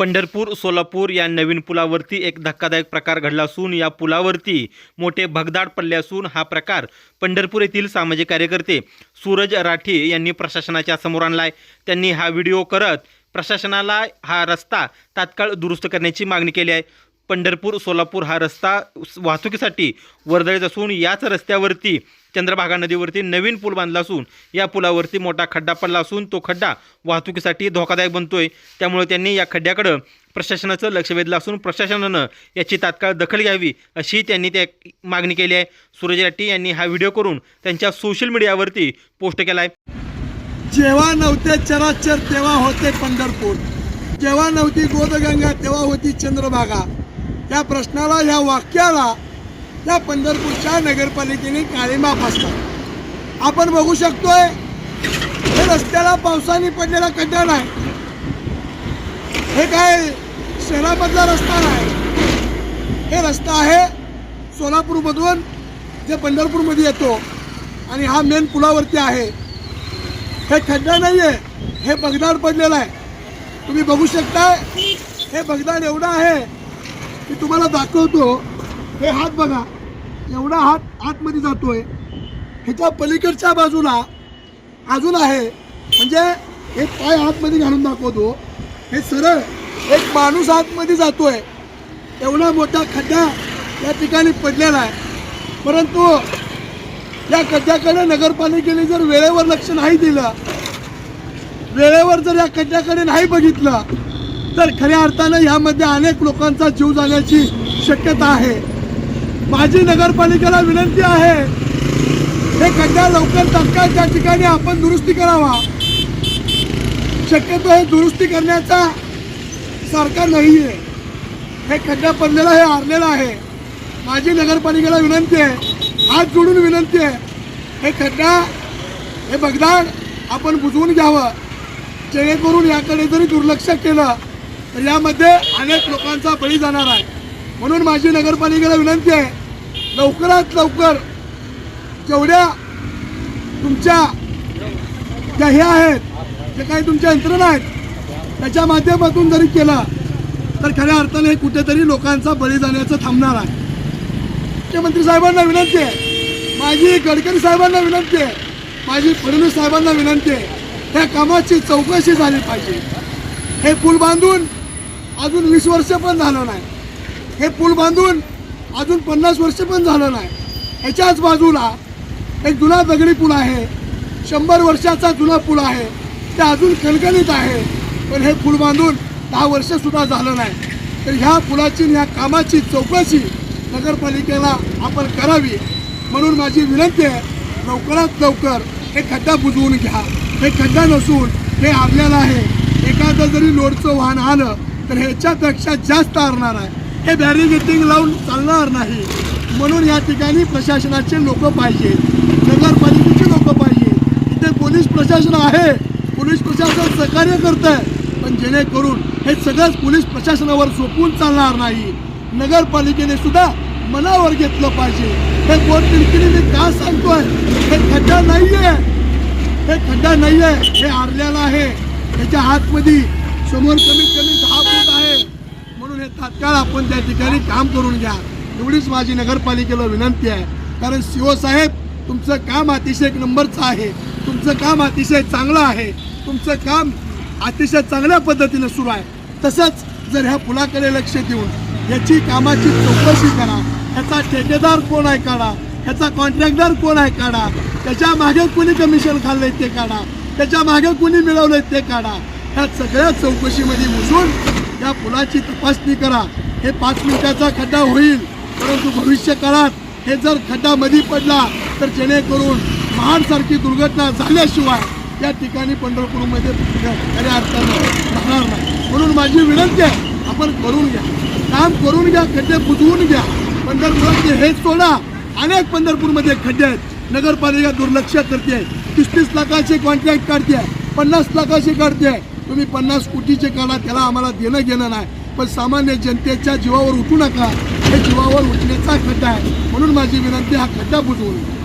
पंढरपूर सोलापूर या नवीन पुलावरती एक धक्कादायक प्रकार घडला असून या पुलावरती मोठे भगदाड पडले असून हा प्रकार पंढरपूर येथील सामाजिक कार्यकर्ते सूरज राठी यांनी प्रशासनाच्या समोर आणलाय. त्यांनी हा व्हिडिओ करत प्रशासनाला हा रस्ता तात्काळ दुरुस्त करण्याची मागणी केली आहे. पंढरपूर सोलापूर हा रस्ता वाहतुकीसाठी वर्दळीत असून याच रस्त्यावरती चंद्रभागा नदीवरती नवीन पूल बांधला असून या पुलावरती मोठा खड्डा पडला असून तो खड्डा वाहतुकीसाठी धोकादायक बनतोय. त्यामुळे त्यांनी या खड्ड्याकडं प्रशासनाचं लक्ष वेधलं असून प्रशासनानं याची तात्काळ दखल घ्यावी अशी त्यांनी त्या मागणी केली आहे. सूरज रेड्डी यांनी हा व्हिडिओ करून त्यांच्या सोशल मीडियावरती पोस्ट केला आहे. जेव्हा नव्हते चराचर तेव्हा होते पंढरपूर. जेव्हा नव्हती गोदगंगा तेव्हा होती चंद्रभागा. या प्रश्नाला या वाक्याला त्या पंढरपूरच्या नगरपालिकेने काळीमा फासला आपण बघू शकतोय हे रस्त्याला पावसाने पडलेला खड्डा नाही. हे काय शहरामधला रस्ता नाही. हे रस्ता आहे सोलापूरमधून जे पंढरपूरमध्ये येतो. आणि हा मेन पुलावरती आहे. हे खड्डा नाही आहे हे बगदाड पडलेलं आहे. तुम्ही बघू शकताय हे बगदाड एवढं आहे की तुम्हाला दाखवतो हे हात बघा. एवढा हात आतमध्ये जातोय. ह्याच्या पलीकडच्या बाजूला अजून आहे. म्हणजे हे पाय आतमध्ये घालून दाखवतो. हे सरळ एक माणूस आतमध्ये जातोय. एवढा मोठा खड्डा या ठिकाणी पडलेला आहे. परंतु या खड्ड्याकडे नगरपालिकेने जर वेळेवर लक्ष नाही दिलं वेळेवर जर या खड्ड्याकडे नाही बघितलं तर खऱ्या अर्थानं ह्यामध्ये अनेक लोकांचा जीव जाण्याची शक्यता आहे. माझी नगरपालिकेला विनंती आहे हे खड्डा लवकर तत्काळ त्या ठिकाणी आपण दुरुस्ती करावा. शक्यतो हे दुरुस्ती करण्याचा सरकार नाही आहे हे खड्डा पडलेला हे हारलेला आहे. माझी नगरपालिकेला विनंती आहे हात जोडून विनंती आहे हे खड्डा हे बगदाड आपण बुजवून घ्यावं. जेणेकरून याकडे जरी दुर्लक्ष केलं तर यामध्ये अनेक लोकांचा बळी जाणार आहे. म्हणून माझी नगरपालिकेला विनंती आहे लवकरात लवकर जेवढ्या तुमच्या ज्या हे आहेत जे काही तुमच्या यंत्रणा आहेत त्याच्या माध्यमातून जरी केला तर खऱ्या अर्थाने हे कुठेतरी लोकांचा बळी जाण्याचं थांबणार आहे. मुख्यमंत्री साहेबांना विनंती आहे. माझी गडकरी साहेबांना विनंती आहे. माझी फडणवीस साहेबांना विनंती आहे. त्या कामाची चौकशी झाली पाहिजे. हे पूल बांधून अजून वीस वर्ष पण झालं नाही. हे पूल बांधून अजून पन्नास वर्ष पण झालं नाही. ह्याच्याच बाजूला एक जुना दगडी पूल आहे. शंभर वर्षाचा जुना पूल आहे. ते अजून कणकणीत आहे. पण हे पूल बांधून दहा वर्षसुद्धा झालं नाही. तर ह्या पुलाची ह्या कामाची चौकशी नगरपालिकेला आपण करावी. म्हणून माझी विनंती आहे लवकरात लवकर हे खड्डा बुजवून घ्या. हे खड्डा नसून हे आपल्याला आहे. एखादं जरी लोडचं वाहन आलं तर ह्याच्यापेक्षा जास्त आणणार आहे. हे बॅरिगेटिंग लावून चालणार नाही. म्हणून या ठिकाणी प्रशासनाचे लोक पाहिजे. नगरपालिकेचे लोक पाहिजे. इथे पोलीस प्रशासन आहे. पोलीस प्रशासन सहकार्य करत आहे पण जेणेकरून हे सगळंच पोलीस प्रशासनावर सोपवून चालणार नाही. नगरपालिकेने सुद्धा मनावर घेतलं पाहिजे. हे पोटतिडकीने मी का सांगतोय? हे खड्डा नाही आहे हे खड्डा नाही आहे हे आरल्याला आहे. त्याच्या आतमध्ये समोर कमीत कमी दहा फूट आहे म्हणून हे तात्काळ आपण त्या ठिकाणी काम करून घ्या. एवढीच माझी नगरपालिकेला विनंती आहे. कारण सीओ साहेब तुमचं काम अतिशय एक नंबरचं आहे. तुमचं काम अतिशय चांगलं आहे. तुमचं काम अतिशय चांगल्या पद्धतीनं सुरू आहे. तसंच जर ह्या पुलाकडे लक्ष देऊन याची कामाची चौकशी करा. ह्याचा ठेकेदार कोण आहे काढा? ह्याचा कॉन्ट्रॅक्टर कोण आहे काढा? त्याच्यामागे कोणी कमिशन खाल्लंय ते काढा? त्याच्यामागे कोणी मिळवलंय ते काढा? ह्या सगळ्या चौकशीमध्ये घुसून या पुलाची तपासणी करा. हे पाच मिनिटाचा खड्डा होईल. परंतु भविष्य काळात हे जर खड्डा मधी पडला तर जेणेकरून महाडसारखी दुर्घटना झाल्याशिवाय या ठिकाणी पंढरपूरमध्ये खऱ्या अर्थानं राहणार नाही. म्हणून माझी विनंती आहे आपण करून घ्या. काम करून घ्या खड्डे बुजवून घ्या. पंढरपुरातले हे सोडा. अनेक पंढरपूरमध्ये खड्डे आहेत. नगरपालिका दुर्लक्ष करते. तीस तीस लाखाचे कॉन्ट्रॅक्ट काढते. पन्नास लाखाचे काढते. तुम्ही पन्नास कोटीचे करा त्याला आम्हाला देणं घेणं नाही. पण सामान्य जनतेच्या जीवावर उठू नका. हे जीवावर उठण्याचा खड्डा आहे. म्हणून माझी विनंती हा खड्डा बुजवून